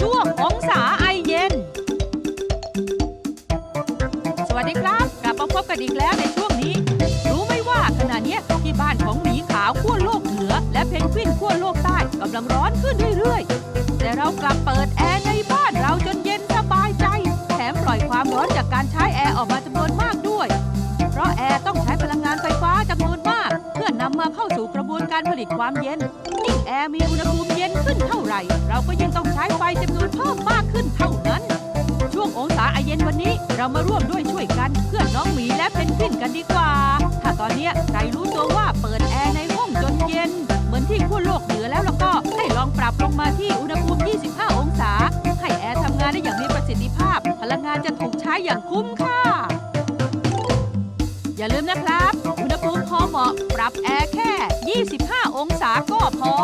ช่วงองศาไอเย็น สวัสดีครับ กลับมาพบกันอีกแล้วในช่วงนี้ รู้ไหมว่าขณะเนี้ยที่บ้านของหมีขาวขั้วโลกเหนือ และเพนกวินขั้วโลกใต้กำลังร้อนขึ้นเรื่อยๆ แต่เรากลับเปิดแอร์ในบ้านเราจนเย็นสบายใจ แถมปล่อยความร้อนจากการใช้แอร์ออกมาจำนวนมากด้วย เพราะแอร์ต้องใช้พลังงานไฟฟ้าจำนวนมาก เพื่อนำมาเข้าสู่กระบวนการผลิตความเย็นยิ่งแอร์มีอุณหภูมิ ขึ้นเท่าไหร่ เราก็ยิ่งต้องใช้ไฟจำนวนเพิ่มมากขึ้นเท่านั้น ช่วงองศาไอเย็นวันนี้เรามาร่วมด้วยช่วยกันเพื่อน้องหมีและเพนกวินกันดีกว่า ถ้าตอนนี้ใครรู้ตัวว่าเปิดแอร์ในห้องจนเย็น เหมือนที่ขั้วโลกเหนือแล้วแล้วก็ให้ลองปรับลงมาที่อุณหภูมิ 25 องศา ให้แอร์ทำงานได้อย่างมีประสิทธิภาพ พลังงานจะถูกใช้อย่างคุ้มค่า อย่าลืมนะครับ อุณหภูมิพอเหมาะ ปรับแอร์แค่ 25 องศาก็พอ